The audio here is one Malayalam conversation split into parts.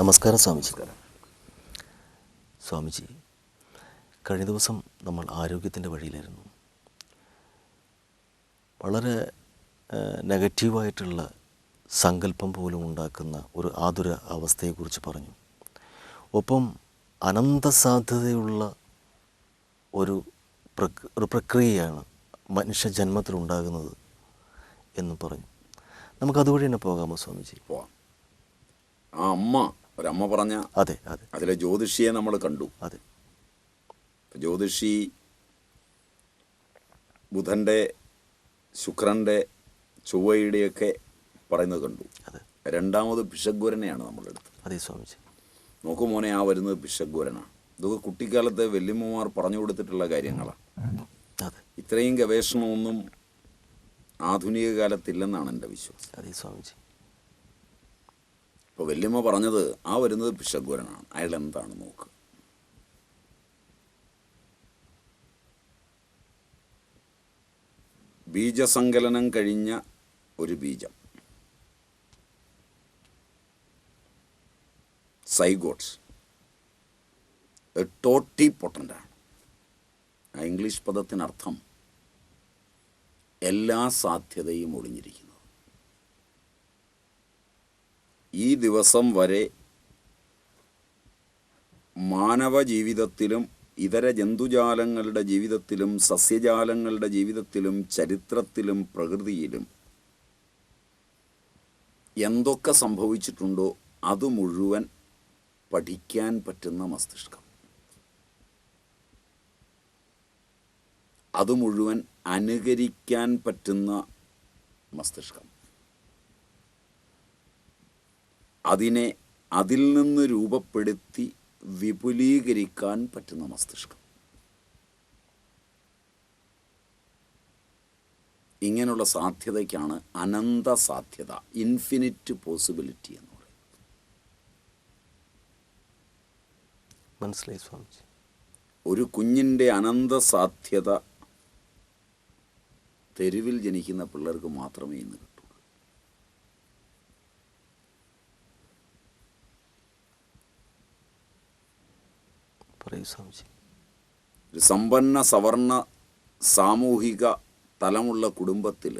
നമസ്കാരം സ്വാമിജി. സ്വാമിജി കഴിഞ്ഞ ദിവസം നമ്മൾ ആരോഗ്യത്തിന്റെ വഴിയിലായിരുന്നു. വളരെ നെഗറ്റീവായിട്ടുള്ള സങ്കല്പം പോലും ഉണ്ടാക്കുന്ന ഒരു ആതുര അവസ്ഥയെക്കുറിച്ച് പറഞ്ഞു. ഒപ്പം അനന്ത സാധ്യതയുള്ള ഒരു ഒരു പ്രക്രിയയാണ് മനുഷ്യ ജന്മത്തിലുണ്ടാകുന്നത് എന്നും പറഞ്ഞു. നമുക്കതുവഴി തന്നെ പോകാമോ സ്വാമിജി? ആ അമ്മ ഒരമ്മ പറഞ്ഞ അതെ അതെ. അതിലെ ജ്യോതിഷിയെ നമ്മൾ കണ്ടു. അതെ. ജ്യോതിഷി ബുധന്റെ ശുക്രന്റെ ചൊവ്വയുടെയൊക്കെ പറയുന്നത് കണ്ടു. അതെ. രണ്ടാമത് നമ്മൾ നമ്മളെടുത്തത് അതെ സ്വാമിജി. നോക്കു മോനെ ആ വരുന്നത് പിശഗ്വരനാണ് ഇതൊക്കെ കുട്ടിക്കാലത്തെ വല്യമ്മമാർ പറഞ്ഞു കൊടുത്തിട്ടുള്ള കാര്യങ്ങളാണ്. ഇത്രയും ഗവേഷണമൊന്നും ആധുനിക കാലത്തില്ലെന്നാണ് എന്റെ വിശ്വാസം. അതെ സ്വാമിജി. ഇപ്പോൾ വല്യമ്മ പറഞ്ഞത് ആ വരുന്നത് പിശഗുരനാണ് അയാൾ എന്താണ് നോക്ക്. ബീജസങ്കലനം കഴിഞ്ഞ ഒരു ബീജം. സൈഗോട്സ്. ടോട്ടി പൊട്ടന്റാണ്. ആ ഇംഗ്ലീഷ് പദത്തിനർത്ഥം എല്ലാ സാധ്യതയും ഒളിഞ്ഞിരിക്കുന്നത് ഈ ദിവസം വരെ മാനവ ജീവിതത്തിലും ഇതര ജന്തുജാലങ്ങളുടെ ജീവിതത്തിലും സസ്യജാലങ്ങളുടെ ജീവിതത്തിലും ചരിത്രത്തിലും പ്രകൃതിയിലും എന്തൊക്കെ സംഭവിച്ചിട്ടുണ്ടോ അത് മുഴുവൻ പഠിക്കാൻ പറ്റുന്ന മസ്തിഷ്കം. അത് മുഴുവൻ അനുകരിക്കാൻ പറ്റുന്ന മസ്തിഷ്കം. അതിനെ അതിൽ നിന്ന് രൂപപ്പെടുത്തി വിപുലീകരിക്കാൻ പറ്റുന്ന മസ്തിഷ്കം. ഇങ്ങനെയുള്ള സാധ്യതയ്ക്കാണ് അനന്ത സാധ്യത ഇൻഫിനിറ്റ് പോസിബിലിറ്റി എന്ന് പറയുന്നത്. മനസ്സിലായി സ്വാമിജി. ഒരു കുഞ്ഞിന്റെ അനന്ത സാധ്യത തെരുവിൽ ജനിക്കുന്ന പിള്ളേർക്ക് മാത്രമേ ഇന്ന് കിട്ടൂ പറയൂ സ്വാമിജി ഒരു സമ്പന്ന സവർണ സാമൂഹിക തലമുള്ള കുടുംബത്തിൽ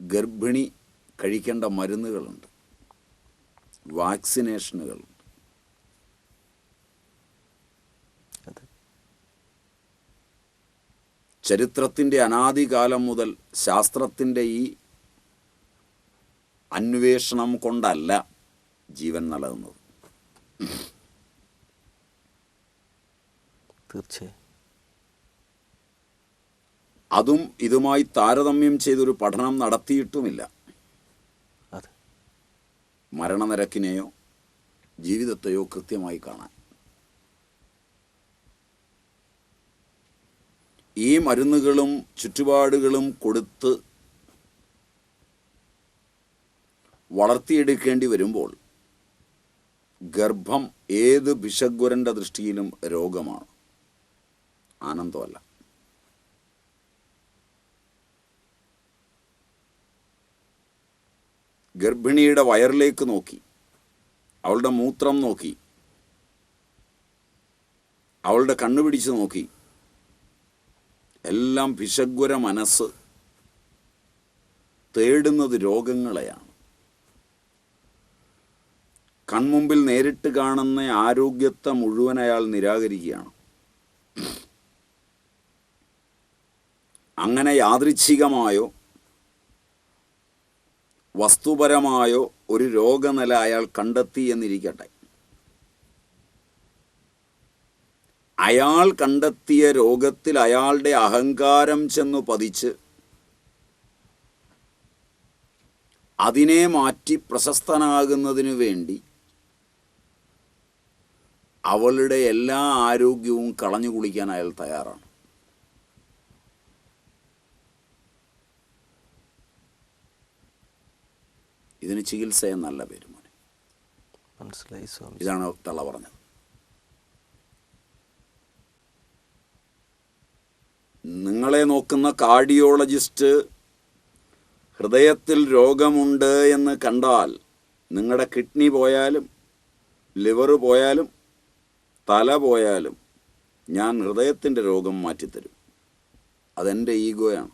ഗർഭിണി കഴിക്കേണ്ട മരുന്നുകളുണ്ട്. വാക്സിനേഷനുകളുണ്ട് ചരിത്രത്തിന്റെ അനാദികാലം മുതൽ ശാസ്ത്രത്തിന്റെ ഈ അന്വേഷണം കൊണ്ടല്ല ജീവൻ നിലനിന്നത് തീർച്ചയായും. അതും ഇതുമായി താരതമ്യം ചെയ്തൊരു പഠനം നടത്തിയിട്ടുമില്ല. മരണനിരക്കിനെയോ ജീവിതത്തെയോ കൃത്യമായി കാണാൻ. ഈ മരുന്നുകളും ചുറ്റുപാടുകളും കൊടുത്ത് വളർത്തിയെടുക്കേണ്ടി വരുമ്പോൾ ഗർഭം ഏത് ഭിഷഗ്വരന്റെ ദൃഷ്ടിയിലും രോഗമാണ്. ആനന്ദമല്ല. ഗർഭിണിയുടെ വയറിലേക്ക് നോക്കി. അവളുടെ മൂത്രം നോക്കി. അവളുടെ കണ്ണു പിടിച്ച് നോക്കി. എല്ലാം ഭിഷഗ്വര മനസ്സ് തേടുന്നത് രോഗങ്ങളെയാണ്. കൺമുമ്പിൽ നേരിട്ട് കാണുന്ന ആരോഗ്യത്തെ മുഴുവൻ അയാൾ നിരാകരിക്കുകയാണ്. അങ്ങനെ യാദൃച്ഛികമായോ വസ്തുപരമായോ ഒരു രോഗനില അയാൾ കണ്ടെത്തി എന്നിരിക്കട്ടെ. അയാൾ കണ്ടെത്തിയ രോഗത്തിൽ അയാളുടെ അഹങ്കാരം ചെന്നു പതിച്ച് അതിനെ മാറ്റി പ്രശസ്തനാകുന്നതിനു വേണ്ടി അവളുടെ എല്ലാ ആരോഗ്യവും കളഞ്ഞു കുളിക്കാൻ അയാൾ തയ്യാറാണ്. ഇതിന് ചികിത്സ എന്നല്ല പേര് മോനെ. മനസ്സിലായി ഇതാണ് തള്ള പറഞ്ഞത്. നിങ്ങളെ നോക്കുന്ന കാർഡിയോളജിസ്റ്റ് ഹൃദയത്തിൽ രോഗമുണ്ട് എന്ന് കണ്ടാൽ നിങ്ങളുടെ കിഡ്നി പോയാലും ലിവർ പോയാലും തല പോയാലും ഞാൻ ഹൃദയത്തിന്റെ രോഗം മാറ്റിത്തരും. അതെന്റെ ഈഗോയാണ്.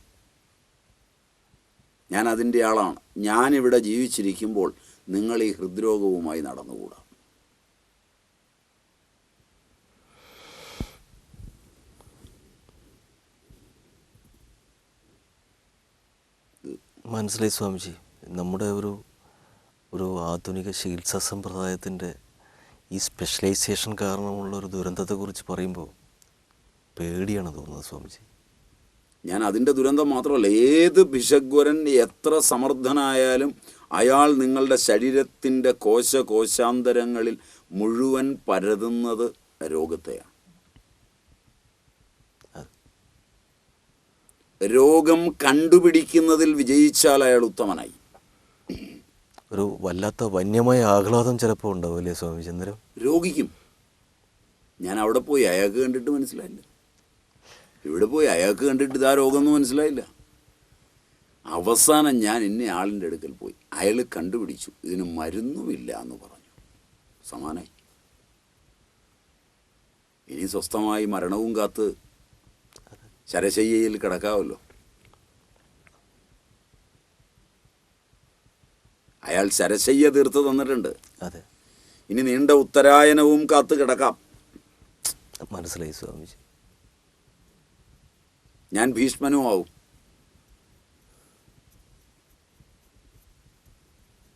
ഞാൻ അതിന്റെ ആളാണ്. ഞാനിവിടെ ജീവിച്ചിരിക്കുമ്പോൾ നിങ്ങൾ ഈ ഹൃദ്രോഗവുമായി നടന്നുകൂടാ. മനസ്സിലായി സ്വാമിജി. നമ്മുടെ ഒരു ഒരു ആധുനിക ചികിത്സാ സമ്പ്രദായത്തിന്റെ ഈ സ്പെഷ്യലൈസേഷൻ കാരണമുള്ള ഒരു ദുരന്തത്തെക്കുറിച്ച് പറയുമ്പോൾ പേടിയാണ് തോന്നുന്നത് സ്വാമിജി. ഞാൻ അതിന്റെ ദുരന്തം മാത്രമല്ല ഏത് ഭിഷഗ്വരൻ എത്ര സമർത്ഥനായാലും അയാൾ നിങ്ങളുടെ ശരീരത്തിന്റെ കോശ കോശാന്തരങ്ങളിൽ മുഴുവൻ പരതുന്നത് രോഗത്തെയാണ്. രോഗം കണ്ടുപിടിക്കുന്നതിൽ വിജയിച്ചാൽ അയാൾ ഉത്തമനായി. ഒരു വല്ലാത്ത വന്യമായ ആഹ്ലാദം ചിലപ്പോൾ ഉണ്ടാവും അല്ലേ സ്വാമി അന്നേരം രോഗിക്കും. ഞാൻ അവിടെ പോയി അയാൾക്ക് കണ്ടിട്ട് മനസ്സിലായില്ല. ഇവിടെ പോയി അയാൾക്ക് കണ്ടിട്ട് ഇതാ രോഗമൊന്നും മനസ്സിലായില്ല. അവസാനം ഞാൻ ഇന്ന ആളിന്റെ അടുക്കൽ പോയി. അയാൾ കണ്ടുപിടിച്ചു. ഇതിന് മരുന്നുമില്ല എന്ന് പറഞ്ഞു. സമാനായി. ഇനി സ്വസ്ഥമായി മരണവും കാത്ത് ശരശയ്യയിൽ കിടക്കാമല്ലോ അയാൾ ശരശയ്യ തീർത്ത് തന്നിട്ടുണ്ട്. അതെ. ഇനി നീണ്ട ഉത്തരായനവും കാത്തു കിടക്കാം. മനസ്സിലായി സ്വാമിജി. ഞാൻ ഭീഷ്മനും ആവും.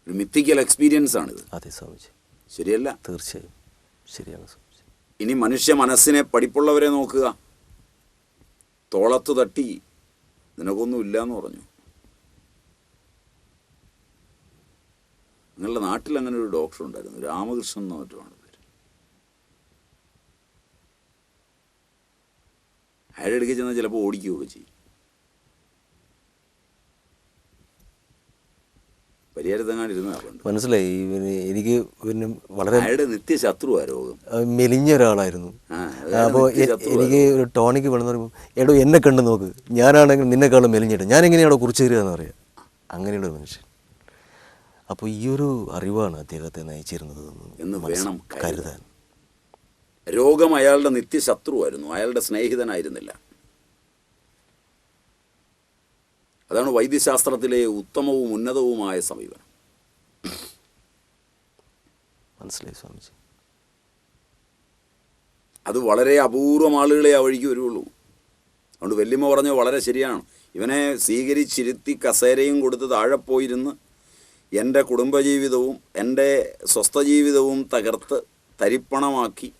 ഒരു മിത്തിക്കൽ എക്സ്പീരിയൻസ് ആണിത്. അതെ സ്വാമിജി. ശരിയല്ല? തീർച്ചയായും. ശരിയാണ് സ്വാമിജി. ഇനി മനുഷ്യ മനസ്സിനെ പഠിപ്പുള്ളവരെ നോക്കുക. തോളത്ത് തട്ടി. നിനക്കൊന്നും ഇല്ലാന്ന് പറഞ്ഞു. നിങ്ങളുടെ നാട്ടിൽ അങ്ങനെ ഒരു ഡോക്ടർ ഉണ്ടായിരുന്നു രാമകൃഷ്ണൻ എന്ന് മറ്റുമാണ് പേര്. അയാളുടെ അടുക്കൽ ചെന്നാൽ ചിലപ്പോൾ ഓടിക്കുകയൊക്കെ ചെയ്യും. മനസ്സിലായി ഇവന് എനിക്ക് പിന്നെ വളരെ നിത്യ രോഗം. മെലിഞ്ഞ ഒരാളായിരുന്നു അപ്പോൾ എനിക്ക് ഒരു ടോണിക്ക് വേണമെന്ന് പറയുമ്പോൾ എടോ എന്നെ കണ്ട് നോക്ക്. ഞാനാണെങ്കിൽ നിന്നെക്കാളും മെലിഞ്ഞിട്ട്. ഞാൻ എങ്ങനെയാണോ കുറിച്ച് തരിക എന്ന് പറയാം. അങ്ങനെയുള്ള മനുഷ്യൻ. അപ്പോൾ ഈ ഒരു അറിവാണ് അദ്ദേഹത്തെ നയിച്ചിരുന്നത് എന്ന് വേണം കരുതാൻ. രോഗം അയാളുടെ നിത്യശത്രുവായിരുന്നു. അയാളുടെ സ്നേഹിതനായിരുന്നില്ല. അതാണ് വൈദ്യശാസ്ത്രത്തിലെ ഉത്തമവും ഉന്നതവുമായ സമീപനം. മനസ്സിലായി സ്വാമിജി. അത് വളരെ അപൂർവം ആളുകളെ ആ വഴിക്ക് വരുള്ളൂ അതുകൊണ്ട് വല്യമ്മ പറഞ്ഞത് വളരെ ശരിയാണ്. ഇവനെ സ്വീകരിച്ചിരുത്തി കസേരയും കൊടുത്ത് താഴെ പോയിരുന്ന് എന്റെ കുടുംബജീവിതവും എന്റെ സ്വസ്ഥജീവിതവും തകർത്ത് തരിപ്പണമാക്കി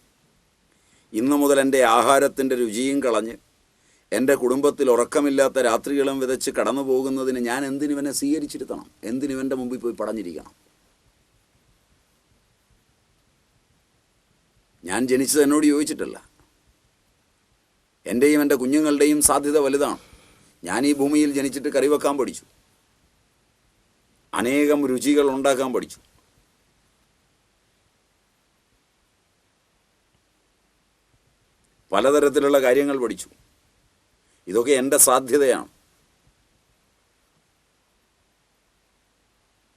ഇന്നു മുതൽ എന്റെ ആഹാരത്തിന്റെ രുചിയും കളഞ്ഞ് എന്റെ കുടുംബത്തിൽ ഉറക്കമില്ലാത്ത രാത്രികളും വിതച്ച് കടന്നു പോകുന്നതിന് ഞാൻ എന്തിനുവനെ സ്വീകരിച്ചിരുത്തണം? എന്തിനുവന്റെ മുമ്പിൽ പോയി പടഞ്ഞിരിക്കണം? ഞാൻ ജനിച്ചത് എന്നോട് ചോദിച്ചിട്ടല്ല എന്റെയും എന്റെ കുഞ്ഞുങ്ങളുടെയും സാധ്യത വലുതാണ്. ഞാൻ ഈ ഭൂമിയിൽ ജനിച്ചിട്ട് കറി വെക്കാൻ പഠിച്ചു. അനേകം രുചികൾ ഉണ്ടാക്കാൻ പഠിച്ചു. പലതരത്തിലുള്ള കാര്യങ്ങൾ പഠിച്ചു. ഇതൊക്കെ എന്റെ സാധ്യതയാണ്.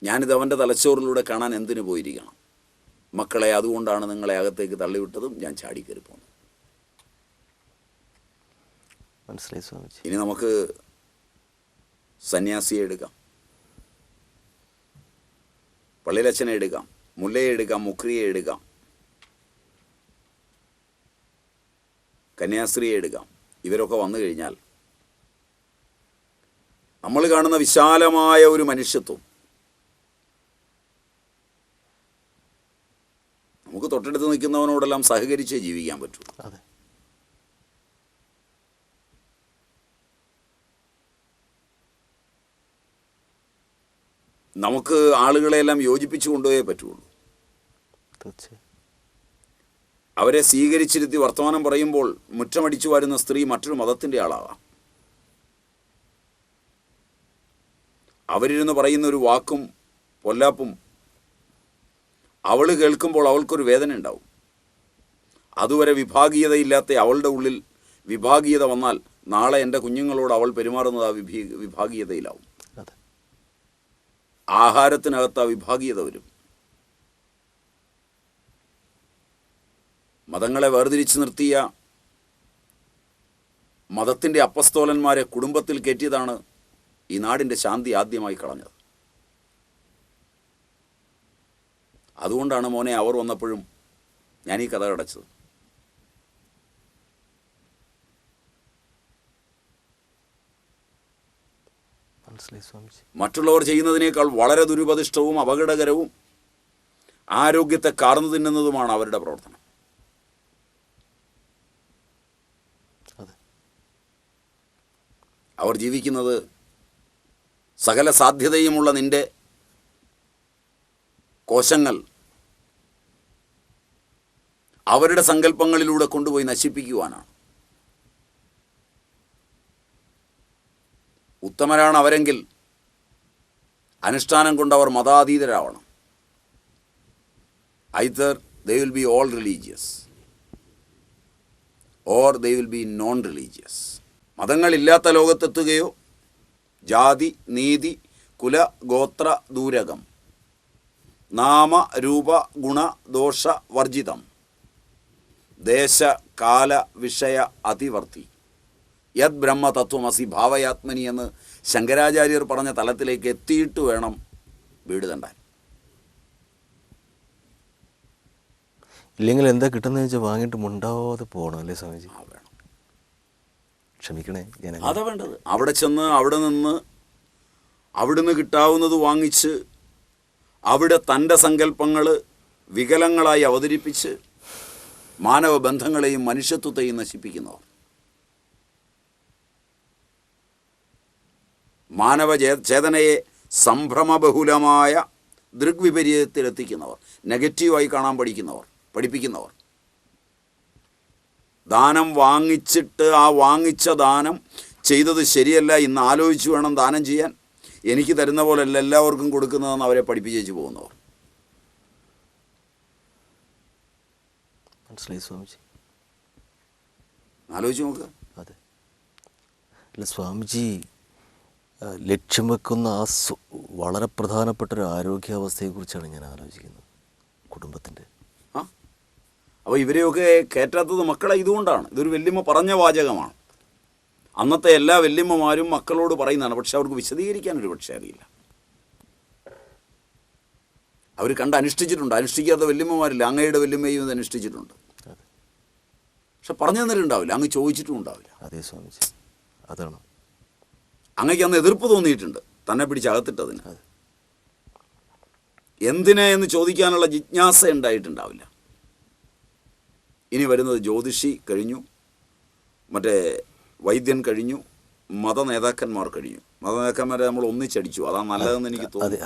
ഞാനിത് അവന്റെ തലച്ചോറിലൂടെ കാണാൻ എന്തിനു പോയിരിക്കണം? മക്കളെ അതുകൊണ്ടാണ് നിങ്ങളെ അകത്തേക്ക് തള്ളിവിട്ടതും ഞാൻ ചാടിക്കയറി പോകുന്നത് മനസ്സിലായി സ്വാമിജി. ഇനി നമുക്ക് സന്യാസിയെ എടുക്കാം. പള്ളിയിലച്ഛനെ എടുക്കാം മുല്ലയെ എടുക്കാം മുക്രിയെ എടുക്കാം കന്യാസ്ത്രീയെ എടുക്കാം. ഇവരൊക്കെ വന്നു കഴിഞ്ഞാൽ നമ്മൾ കാണുന്ന വിശാലമായ ഒരു മനുഷ്യത്വം. നമുക്ക് തൊട്ടടുത്ത് നിൽക്കുന്നവനോടെല്ലാം സഹകരിച്ചേ ജീവിക്കാൻ പറ്റൂ. നമുക്ക് ആളുകളെല്ലാം യോജിപ്പിച്ചു കൊണ്ടുപോയേ പറ്റുള്ളൂ. അവരെ സ്വീകരിച്ചിരുത്തി വർത്തമാനം പറയുമ്പോൾ മുറ്റമടിച്ചു വരുന്ന സ്ത്രീ മറ്റൊരു മതത്തിന്റെ ആളാവാം അവരിരുന്ന് പറയുന്ന ഒരു വാക്കും പൊല്ലാപ്പും അവൾ കേൾക്കുമ്പോൾ അവൾക്കൊരു വേദന ഉണ്ടാവും. അതുവരെ വിഭാഗീയതയില്ലാത്ത അവളുടെ ഉള്ളിൽ വിഭാഗീയത വന്നാൽ നാളെ എന്റെ കുഞ്ഞുങ്ങളോട് അവൾ പെരുമാറുന്നത് ആ വിഭീ വിഭാഗീയതയിലാവും. ആഹാരത്തിനകത്ത് ആ വിഭാഗീയത വരും. മതങ്ങളെ വേർതിരിച്ച് നിർത്തിയ മതത്തിന്റെ അപ്പസ്തോലന്മാരെ കുടുംബത്തിൽ കയറ്റിയതാണ് ഈ നാടിന്റെ ശാന്തി ആദ്യമായി കളഞ്ഞത്. അതുകൊണ്ടാണ് മോനെ അവർ വന്നപ്പോഴും ഞാൻ ഈ കഥ അടച്ചത്. മറ്റുള്ളവർ ചെയ്യുന്നതിനേക്കാൾ വളരെ ദുരുപദിഷ്ടവും അപകടകരവും ആരോഗ്യത്തെ കാർന്നു തിന്നുന്നതുമാണ് അവരുടെ പ്രവർത്തനം. അവർ ജീവിക്കുന്നത് സകല സാധ്യതയുമുള്ള നിന്റെ കോശങ്ങൾ അവരുടെ സങ്കല്പങ്ങളിലൂടെ കൊണ്ടുപോയി നശിപ്പിക്കുവാനാണ്. ഉത്തമരാണ് അവരെങ്കിൽ അനുഷ്ഠാനം കൊണ്ട് അവർ മതാതീതരാവണം. Either they will be all religious or they will be non religious മതങ്ങളില്ലാത്ത ലോകത്തെത്തുകയോ ജാതി നീതി കുല ഗോത്ര ദൂരകം നാമ രൂപ ഗുണ ദോഷ വർജിതം ദേശ കാല വിഷയ അതിവർത്തി. യത് ബ്രഹ്മ തത്വമസി ഭാവയാത്മനി എന്ന് ശങ്കരാചാര്യർ പറഞ്ഞ തലത്തിലേക്ക് എത്തിയിട്ട് വേണം വീട് തണ്ടാൻ. ഇല്ലെങ്കിൽ എന്താ കിട്ടുന്നതെന്ന് വെച്ചാൽ വാങ്ങിയിട്ട് മുണ്ടാവാതെ പോകണം അല്ലേ സ്വാമിജി? ആ വേണം. ക്ഷമിക്കണേ ഞാൻ അതാ വേണ്ടത്. അവിടെ ചെന്ന് അവിടെ നിന്ന് അവിടുന്ന് കിട്ടാവുന്നത് വാങ്ങിച്ച് അവിടെ തന്റെ സങ്കല്പങ്ങൾ വികലങ്ങളായി അവതരിപ്പിച്ച് മാനവ ബന്ധങ്ങളെയും മനുഷ്യത്വത്തെയും നശിപ്പിക്കുന്നവർ. മാനവ ചേതനയെ സംഭ്രമബഹുലമായ ദൃഗ്വിപര്യത്തിലെത്തിക്കുന്നവർ നെഗറ്റീവായി കാണാൻ പഠിക്കുന്നവർ പഠിപ്പിക്കുന്നവർ. ദാനം വാങ്ങിച്ചിട്ട് ആ വാങ്ങിച്ച ദാനം ചെയ്തത് ശരിയല്ല ഇന്ന് ആലോചിച്ച് വേണം ദാനം ചെയ്യാൻ. എനിക്ക് തരുന്ന പോലെയല്ല എല്ലാവർക്കും കൊടുക്കുന്നതെന്ന് അവരെ പഠിപ്പിച്ചേച്ച് പോകുന്നവർ. മനസ്സിലായി സ്വാമിജി? ആലോചിച്ച് നോക്കുക അതെ. അല്ല സ്വാമിജി ലക്ഷ്യം വെക്കുന്ന ആ വളരെ പ്രധാനപ്പെട്ട ഒരു ആരോഗ്യാവസ്ഥയെക്കുറിച്ചാണ് ഞാൻ ആലോചിക്കുന്നത് കുടുംബത്തിന്റെ. ആ? അപ്പോൾ ഇവരെയൊക്കെ കയറ്റാത്തത് മക്കളെ ഇതുകൊണ്ടാണ്. ഇതൊരു വല്യമ്മ പറഞ്ഞ വാചകമാണ്. അന്നത്തെ എല്ലാ വല്യമ്മമാരും മക്കളോട് പറയുന്നതാണ്. പക്ഷെ അവർക്ക് വിശദീകരിക്കാൻ ഒരു പക്ഷേ അറിയില്ല. അവർ കണ്ട് അനുഷ്ഠിച്ചിട്ടുണ്ട്. അനുഷ്ഠിക്കാത്ത വല്യമ്മമാരില്ല. അങ്ങയുടെ വല്യമ്മയും ഇത് അനുഷ്ഠിച്ചിട്ടുണ്ട്. പക്ഷെ പറഞ്ഞു തന്നിട്ടുണ്ടാവില്ല. അങ്ങ് ചോദിച്ചിട്ടും ഉണ്ടാവില്ല. അതെ സ്വാമിജി. അതാണ്. അങ്ങയ്ക്ക് അന്ന് എതിർപ്പ് തോന്നിയിട്ടുണ്ട്. തന്നെ പിടിച്ചകത്തിട്ടതിന് എന്തിനെ എന്ന് ചോദിക്കാനുള്ള ജിജ്ഞാസ ഉണ്ടായിട്ടുണ്ടാവില്ല. ഇനി വരുന്നത് ജ്യോതിഷി കഴിഞ്ഞു. മറ്റേ വൈദ്യൻ കഴിഞ്ഞു. മത നേതാക്കന്മാർ കഴിഞ്ഞു. മത നേതാക്കന്മാരെ നമ്മൾ ഒന്നിച്ചടിച്ചു. അതാണ് നല്ലതെന്ന് എനിക്ക് തോന്നുന്നു.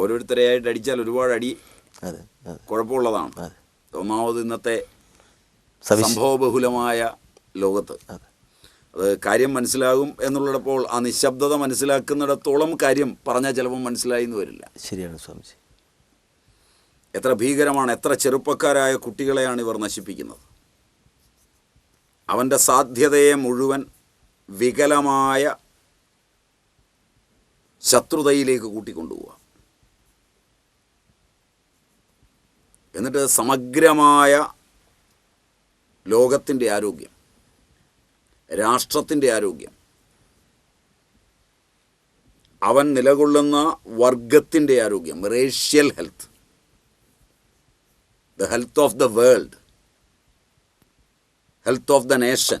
ഓരോരുത്തരെയായിട്ട് അടിച്ചാൽ ഒരുപാട് അടി കുഴപ്പമുള്ളതാണ്. ഒന്നാമത് ഇന്നത്തെ സംഭവബഹുലമായ ലോകത്ത് അതെ കാര്യം മനസ്സിലാകും എന്നുള്ളപ്പോൾ ആ നിശബ്ദത മനസ്സിലാക്കുന്നിടത്തോളം കാര്യം പറഞ്ഞാൽ ചിലപ്പോൾ മനസ്സിലായി എന്ന് വരില്ല. ശരിയാണ് സ്വാമിജി. എത്ര ഭീകരമാണ് എത്ര ചെറുപ്പക്കാരായ കുട്ടികളെയാണ് ഇവർ നശിപ്പിക്കുന്നത്. അവന്റെ സാധ്യതയെ മുഴുവൻ വികലമായ ശത്രുതയിലേക്ക് കൂട്ടിക്കൊണ്ടുപോവുക എന്നിട്ട് സമഗ്രമായ ലോകത്തിന്റെ ആരോഗ്യം. രാഷ്ട്രത്തിന്റെ ആരോഗ്യം. അവൻ നിലകൊള്ളുന്ന വർഗത്തിന്റെ ആരോഗ്യം racial health the health of the world health of the nation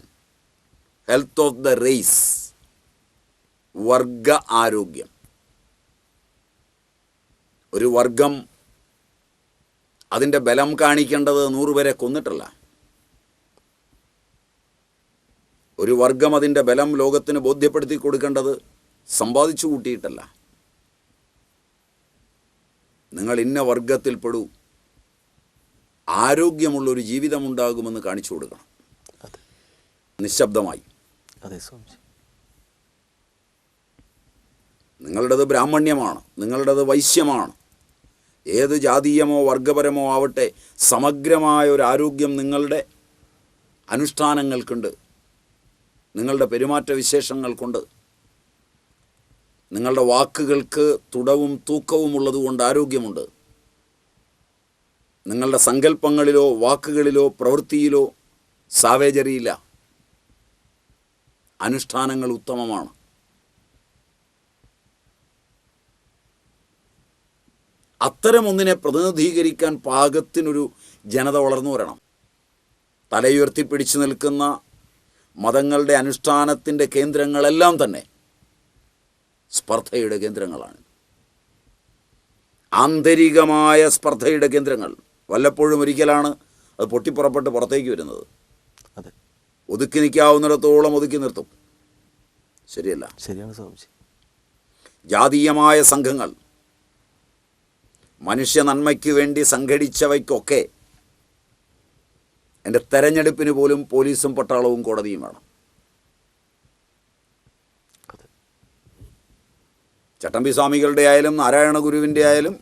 health of the race വർഗ ആരോഗ്യം. ഒരു വർഗം അതിന്റെ ബലം കാണിക്കേണ്ടത് നൂറുപേരെ കൊന്നിട്ടല്ല. ഒരു വർഗം അതിന്റെ ബലം ലോകത്തിന് ബോധ്യപ്പെടുത്തി കൊടുക്കേണ്ടത് സമ്പാദിച്ചു കൂട്ടിയിട്ടല്ല. നിങ്ങൾ ഇന്ന വർഗത്തിൽപ്പെടൂ ആരോഗ്യമുള്ളൊരു ജീവിതമുണ്ടാകുമെന്ന് കാണിച്ചു കൊടുക്കണം. നിശബ്ദമായി. അതെ സ്വാമിജി. നിങ്ങളുടേത് ബ്രാഹ്മണ്യമാണ് നിങ്ങളുടേത് വൈശ്യമാണ്. ഏത് ജാതീയമോ വർഗപരമോ ആവട്ടെ സമഗ്രമായ ഒരു ആരോഗ്യം നിങ്ങളുടെ അനുഷ്ഠാനങ്ങൾക്കുണ്ട്. നിങ്ങളുടെ പെരുമാറ്റ വിശേഷങ്ങൾ കൊണ്ട് നിങ്ങളുടെ വാക്കുകൾക്ക് തുടവും തൂക്കവും ഉള്ളതുകൊണ്ട് ആരോഗ്യമുണ്ട്. നിങ്ങളുടെ സങ്കല്പങ്ങളിലോ വാക്കുകളിലോ പ്രവൃത്തിയിലോ സാവേജറിയില്ല അനുഷ്ഠാനങ്ങൾ ഉത്തമമാണ്. അത്തരം ഒന്നിനെ പ്രതിനിധീകരിക്കാൻ പാകത്തിനൊരു ജനത വളർന്നു വരണം. തലയുയർത്തി പിടിച്ചു നിൽക്കുന്ന മതങ്ങളുടെ അനുഷ്ഠാനത്തിന്റെ കേന്ദ്രങ്ങളെല്ലാം തന്നെ സ്പർദ്ധയുടെ കേന്ദ്രങ്ങളാണ്. ആന്തരികമായ സ്പർദ്ധയുടെ കേന്ദ്രങ്ങൾ വല്ലപ്പോഴും ഒരിക്കലാണ് അത് പൊട്ടിപ്പുറപ്പെട്ട് പുറത്തേക്ക് വരുന്നത്. അതെ. ഒതുക്കി നിൽക്കാവുന്നിടത്തോളം ഒതുക്കി നിർത്തും. ശരിയല്ല? ശരിയാണ് സ്വാമിജി. ജാതീയമായ സംഘങ്ങൾ മനുഷ്യ നന്മയ്ക്ക് വേണ്ടി സംഘടിച്ചവയ്ക്കൊക്കെ എന്റെ തെരഞ്ഞെടുപ്പിന് പോലും പോലീസും പട്ടാളവും കോടതിയും വേണം. ചട്ടമ്പി സ്വാമികളുടെ ആയാലും നാരായണ ഗുരുവിന്റെ ആയാലും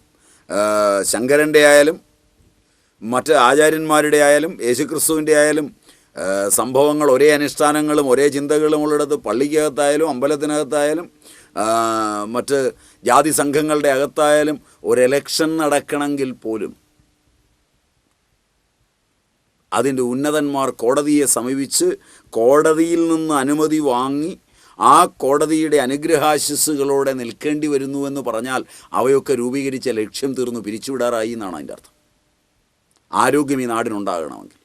ശങ്കരന്റെ ആയാലും മറ്റ് ആചാര്യന്മാരുടെ ആയാലും യേശുക്രിസ്തുവിന്റെ ആയാലും സംഭവങ്ങൾ ഒരേ അനുഷ്ഠാനങ്ങളും ഒരേ ചിന്തകളും ഉള്ളിടത്ത് പള്ളിക്കകത്തായാലും അമ്പലത്തിനകത്തായാലും മറ്റ് ജാതി സംഘങ്ങളുടെ അകത്തായാലും ഒരു എലക്ഷൻ നടക്കണമെങ്കിൽ പോലും അതിന്റെ ഉന്നതന്മാർ കോടതിയെ സമീപിച്ച് കോടതിയിൽ നിന്ന് അനുമതി വാങ്ങി ആ കോടതിയുടെ അനുഗ്രഹാശിസ്സുകളോടെ നിൽക്കേണ്ടി വരുന്നുവെന്ന് പറഞ്ഞാൽ അവയൊക്കെ രൂപീകരിച്ച ലക്ഷ്യം തീർന്നു പിരിച്ചുവിടാറായി എന്നാണ് അതിന്റെ അർത്ഥം. ആരോഗ്യം ഈ നാടിനുണ്ടാകണമെങ്കിൽ.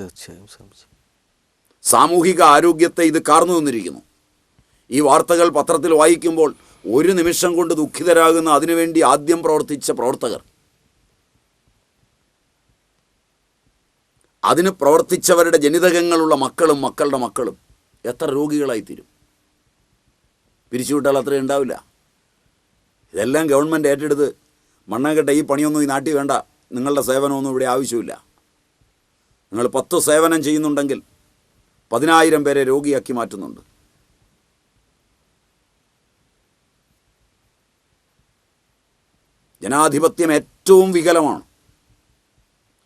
തീർച്ചയായും സാമൂഹിക ആരോഗ്യത്തെ ഇത് കാർന്നു നിന്നിരിക്കുന്നു ഈ വാർത്തകൾ പത്രത്തിൽ വായിക്കുമ്പോൾ ഒരു നിമിഷം കൊണ്ട് ദുഃഖിതരാകുന്ന അതിനുവേണ്ടി ആദ്യം പ്രവർത്തിച്ച പ്രവർത്തകർ അതിന് പ്രവർത്തിച്ചവരുടെ ജനിതകങ്ങളുള്ള മക്കളും മക്കളുടെ മക്കളും എത്ര രോഗികളായിത്തീരും? പിരിച്ചുവിട്ടാൽ അത്രയും ഉണ്ടാവില്ല. ഇതെല്ലാം ഗവൺമെന്റ് ഏറ്റെടുത്ത് മണ്ണാങ്കട്ട ഈ പണിയൊന്നും ഈ നാട്ടിൽ വേണ്ട. നിങ്ങളുടെ സേവനമൊന്നും ഇവിടെ ആവശ്യമില്ല. നിങ്ങൾ പത്ത് സേവനം ചെയ്യുന്നുണ്ടെങ്കിൽ പതിനായിരം പേരെ രോഗിയാക്കി മാറ്റുന്നുണ്ട്. ജനാധിപത്യം ഏറ്റവും വികലമാണ്.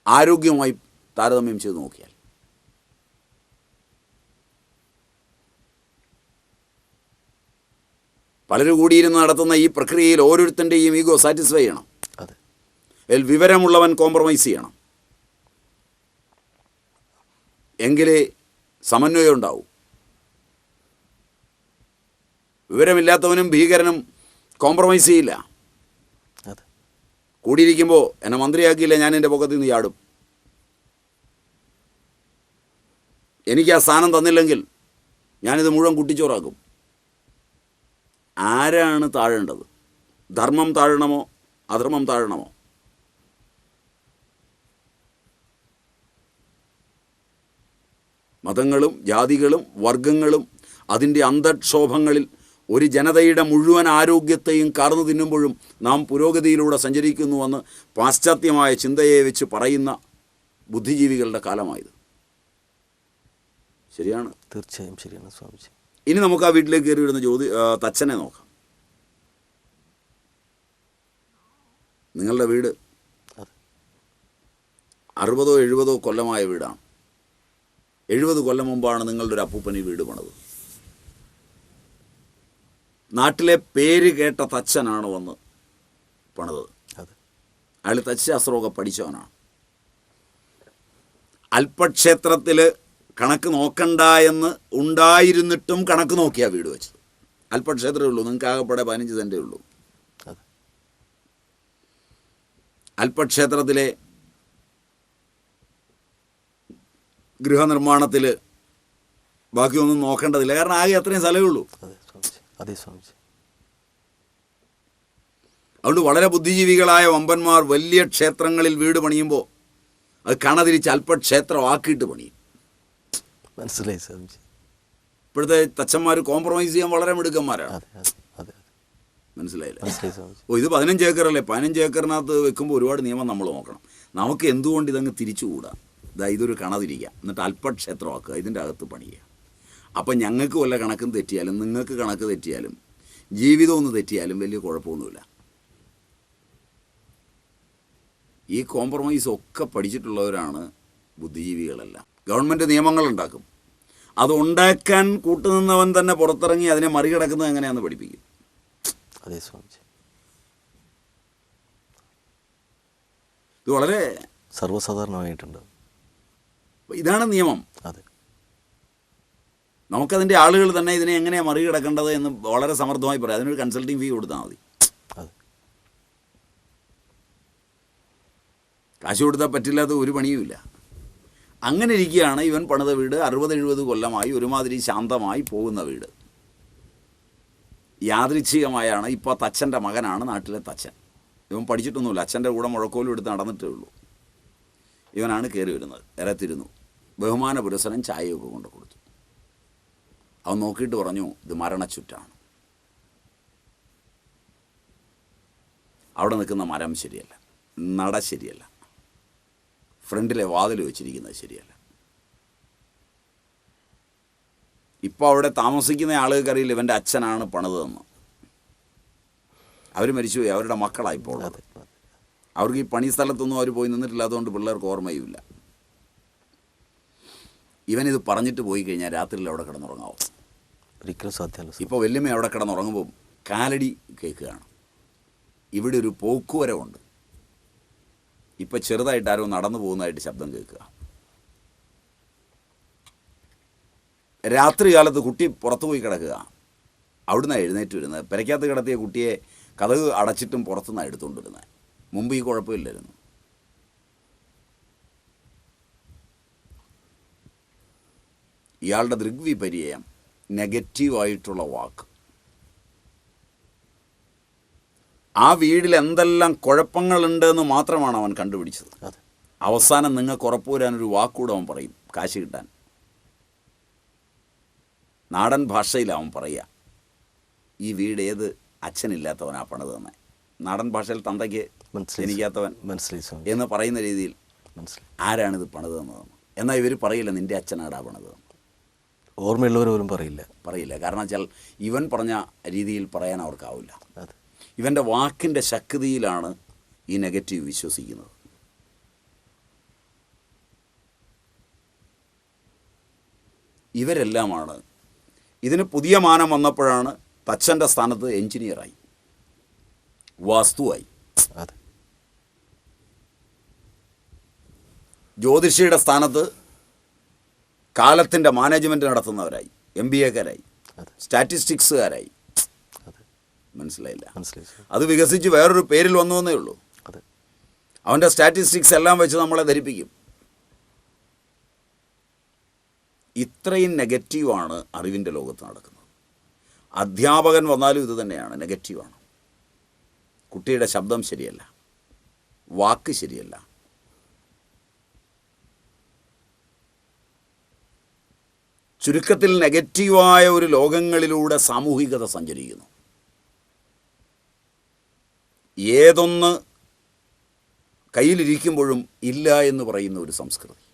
ആരോഗ്യവുമായി താരതമ്യം ചെയ്ത് നോക്കിയാൽ. പലരും കൂടിയിരുന്ന് നടത്തുന്ന ഈ പ്രക്രിയയിൽ ഓരോരുത്തന്റെയും ഈഗോ സാറ്റിസ്ഫൈ ചെയ്യണം. അതെ. അതിൽ വിവരമുള്ളവൻ കോംപ്രമൈസ് ചെയ്യണം. എങ്കിലേ സമന്വയം ഉണ്ടാവും. വിവരമില്ലാത്തവനും ഭീകരനും കോംപ്രമൈസ് ചെയ്യില്ല. അതെ. കൂടിയിരിക്കുമ്പോൾ എന്നെ മന്ത്രിയാക്കിയില്ല ഞാൻ എന്റെ പൊക്കത്തിൽ നിന്ന് ചാടും. എനിക്ക് ആ സ്ഥാനം തന്നില്ലെങ്കിൽ ഞാനിത് മുഴുവൻ കുട്ടിച്ചോറാക്കും. ആരാണ് താഴേണ്ടത്? ധർമ്മം താഴണമോ? അധർമ്മം താഴണമോ? മതങ്ങളും ജാതികളും വർഗങ്ങളും അതിന്റെ അന്തക്ഷോഭങ്ങളിൽ ഒരു ജനതയുടെ മുഴുവൻ ആരോഗ്യത്തെയും കാർന്നു തിന്നുമ്പോഴും നാം പുരോഗതിയിലൂടെ സഞ്ചരിക്കുന്നുവെന്ന് പാശ്ചാത്യമായ ചിന്തയെ വെച്ച് പറയുന്ന ബുദ്ധിജീവികളുടെ കാലമായത്. ശരിയാണ്? തീർച്ചയായും ശരിയാണ് സ്വാമിജി. ഇനി നമുക്ക് ആ വീട്ടിലേക്ക് കയറി വരുന്ന ജ്യോതി തച്ചനെ നോക്കാം. നിങ്ങളുടെ വീട് അറുപതോ എഴുപതോ കൊല്ലമായ വീടാണ്. എഴുപത് കൊല്ലം മുമ്പാണ് നിങ്ങളുടെ ഒരു അപ്പൂപ്പൻ ഈ വീട് പണിത്. നാട്ടിലെ പേര് കേട്ട തച്ചനാണ് വന്ന് പണിതത്. അതെ. അയാൾ തച്ചശാസ്ത്രമൊക്കെ പഠിച്ചവനാണ്. അല്പക്ഷേത്രത്തിൽ കണക്ക് നോക്കണ്ട എന്ന് ഉണ്ടായിരുന്നിട്ടും കണക്ക് നോക്കിയാ വീട് വെച്ചത്. അല്പക്ഷേത്രമേ ഉള്ളൂ നിങ്ങൾക്ക് ആകപ്പെടെ പതിനഞ്ച് സെന്റേ ഉള്ളൂ. അല്പക്ഷേത്രത്തിലെ ഗൃഹനിർമ്മാണത്തിൽ ബാക്കിയൊന്നും നോക്കേണ്ടതില്ല. കാരണം ആകെ അത്രയും സ്ഥലമേ ഉള്ളൂ. അതെ സ്വാമിജി. അതെ സ്വാമിജി. അതുകൊണ്ട് വളരെ ബുദ്ധിജീവികളായ വമ്പന്മാർ വലിയ ക്ഷേത്രങ്ങളിൽ വീട് പണിയുമ്പോൾ അത് കണതിരിച്ച് അല്പക്ഷേത്രമാക്കിയിട്ട് പണിയും. മനസ്സിലായി സ്വാമിജി ഇപ്പോഴത്തെ തച്ചന്മാർ കോംപ്രമൈസ് ചെയ്യാൻ വളരെ മിടുക്കന്മാരാണ്. മനസ്സിലായില്ലേ? ഓ ഇത് പതിനഞ്ച് ഏക്കറല്ലേ പതിനഞ്ച് ഏക്കറിനകത്ത് വെക്കുമ്പോൾ ഒരുപാട് നിയമം നമ്മൾ നോക്കണം. നമുക്ക് എന്തുകൊണ്ട് ഇതങ്ങ് തിരിച്ചുകൂടാ? ഇതാ ഇതൊരു കണതിരിക്കുക എന്നിട്ട് അല്പക്ഷേത്രമാക്കുക ഇതിന്റെ അകത്ത് പണിയുക. അപ്പം ഞങ്ങൾക്ക് വല്ല കണക്കും തെറ്റിയാലും നിങ്ങൾക്ക് കണക്ക് തെറ്റിയാലും ജീവിതം ഒന്ന് തെറ്റിയാലും വലിയ കുഴപ്പമൊന്നുമില്ല. ഈ കോംപ്രമൈസ് ഒക്കെ പഠിച്ചിട്ടുള്ളവരാണ് ബുദ്ധിജീവികളെല്ലാം. ഗവൺമെന്റ് നിയമങ്ങളുണ്ടാക്കും അത് ഉണ്ടാക്കാൻ കൂട്ടുനിന്നവൻ തന്നെ പുറത്തിറങ്ങി അതിനെ മറികടക്കുന്നത് എങ്ങനെയാണെന്ന് പഠിപ്പിക്കും. അതെ സ്വാമിജി. ഇത് വളരെ സർവസാധാരണമായിട്ടുണ്ട്. ഇതാണ് നിയമം. അതെ. നമുക്കതിന്റെ ആളുകൾ തന്നെ ഇതിനെ എങ്ങനെയാണ് മറികടക്കേണ്ടത് എന്ന് വളരെ സമർത്ഥമായി പറയാം. അതിനൊരു കൺസൾട്ടിങ് ഫീ കൊടുത്താൽ മതി. കാശ് കൊടുത്താൽ പറ്റില്ലാത്ത ഒരു പണിയുമില്ല. അങ്ങനെ ഇരിക്കുകയാണ് ഇവൻ പണിത വീട്. അറുപത് എഴുപത് കൊല്ലമായി ഒരുമാതിരി ശാന്തമായി പോകുന്ന വീട്. യാദൃച്ഛികമായാണ് ഇപ്പോൾ തച്ചന്റെ മകനാണ് നാട്ടിലെ തച്ചൻ. ഇവൻ പഠിച്ചിട്ടൊന്നുമില്ല. അച്ഛന്റെ കൂടെ മുഴക്കോലും എടുത്ത് നടന്നിട്ടേ ഉള്ളൂ. ഇവനാണ് കയറി വരുന്നത്. ഇരത്തിരുന്നു. ബഹുമാന പുരസരം ചായയൊക്കെ കൊണ്ട് കൊടുത്തു. അവൻ നോക്കിയിട്ട് പറഞ്ഞു ഇത് മരണച്ചുറ്റാണ്. അവിടെ നിൽക്കുന്ന മരം ശരിയല്ല. നട ശരിയല്ല. ഫ്രണ്ടിലെ വാതിൽ വെച്ചിരിക്കുന്നത് ശരിയല്ല. ഇപ്പോൾ അവിടെ താമസിക്കുന്ന ആളുകൾക്കറിയില്ല ഇവന്റെ അച്ഛനാണ് പണിതെന്ന് അവർ മരിച്ചുപോയി അവരുടെ ഉള്ളത്. അതെ അതെ. അവർക്ക് ഈ പണി സ്ഥലത്തൊന്നും അവർ പോയി നിന്നിട്ടില്ല അതുകൊണ്ട് പിള്ളേർക്ക് ഓർമ്മയുമില്ല. ഇവനിത് പറഞ്ഞിട്ട് പോയി കഴിഞ്ഞാൽ രാത്രിയിൽ അവിടെ കിടന്നുറങ്ങാവും? ഒരിക്കലും സാധ്യമല്ല. ഇപ്പോൾ വല്യമ്മ അവിടെ കിടന്നുറങ്ങുമ്പോൾ കാലടി കേൾക്കുകയാണ്. ഇവിടെ ഒരു പോക്കുവരവുണ്ട്. ഇപ്പം ചെറുതായിട്ട് ആരോ നടന്നു പോകുന്നതായിട്ട് ശബ്ദം കേൾക്കുക. രാത്രി കാലത്ത് കുട്ടി പുറത്തു പോയി കിടക്കുക. അവിടുന്ന് എഴുന്നേറ്റ് വരുന്നത്. പെരയ്ക്കകത്ത് കിടത്തിയ കുട്ടിയെ കഥക് അടച്ചിട്ടും പുറത്തുനിന്നാണ് എടുത്തുകൊണ്ടിരുന്നത് മുമ്പ് ഈ കുഴപ്പമില്ലായിരുന്നു. ഇയാളുടെ ദൃഗ്വിപര്യം നെഗറ്റീവായിട്ടുള്ള വാക്ക്. ആ വീടിൽ എന്തെല്ലാം കുഴപ്പങ്ങളുണ്ട് എന്ന് മാത്രമാണ് അവൻ കണ്ടുപിടിച്ചത്. അവസാനം നിങ്ങൾക്ക് ഉറപ്പുവരാനൊരു വാക്കൂടെ അവൻ പറയും കാശ് കിട്ടാൻ. നാടൻ ഭാഷയിൽ അവൻ പറയുക ഈ വീട് ഏത്? അച്ഛനില്ലാത്തവനാ പണിത് തന്നെ. നാടൻ ഭാഷയിൽ തന്തയ്ക്ക് ജനിക്കാത്തവൻ മനസ്സിലായി എന്ന് പറയുന്ന രീതിയിൽ ആരാണിത് പണിത് തന്നതെന്ന് എന്നാൽ ഇവർ പറയില്ല നിന്റെ അച്ഛനാടാ പണിത് ഓർമ്മയുള്ളവർ പോലും പറയില്ല. പറയില്ല. കാരണം വെച്ചാൽ ഇവൻ പറഞ്ഞ രീതിയിൽ പറയാൻ അവർക്കാവില്ല. അതെ. ഇവന്റെ വാക്കിന്റെ ശക്തിയിലാണ് ഈ നെഗറ്റീവ് വിശ്വസിക്കുന്നത്. ഇവരെല്ലാമാണ്. ഇതിന് പുതിയ മാനം വന്നപ്പോഴാണ് തച്ചന്റെ സ്ഥാനത്ത് എഞ്ചിനീയറായി. വാസ്തുവായി. ജ്യോതിഷിയുടെ സ്ഥാനത്ത് കാലത്തിന്റെ മാനേജ്മെന്റ് നടത്തുന്നവരായി. എം ബി എക്കാരായി സ്റ്റാറ്റിസ്റ്റിക്സുകാരായി. മനസ്സിലായില്ല. അത് വികസിച്ച് വേറൊരു പേരിൽ വന്നു എന്നേ ഉള്ളൂ. അതെ. അവന്റെ സ്റ്റാറ്റിസ്റ്റിക്സ് എല്ലാം വെച്ച് നമ്മളെ ധരിപ്പിക്കും. ഇത്രയും നെഗറ്റീവാണ് അറിവിന്റെ ലോകത്ത് നടക്കുന്നത്. അധ്യാപകൻ വന്നാലും ഇത് തന്നെയാണ് നെഗറ്റീവാണ്. കുട്ടിയുടെ ശബ്ദം ശരിയല്ല. വാക്ക് ശരിയല്ല. ചുരുക്കത്തിൽ നെഗറ്റീവായ ഒരു ലോകങ്ങളിലൂടെ സാമൂഹികത സഞ്ചരിക്കുന്നു. ഏതൊന്ന് കയ്യിലിരിക്കുമ്പോഴും ഇല്ല എന്ന് പറയുന്ന ഒരു സംസ്കൃതി.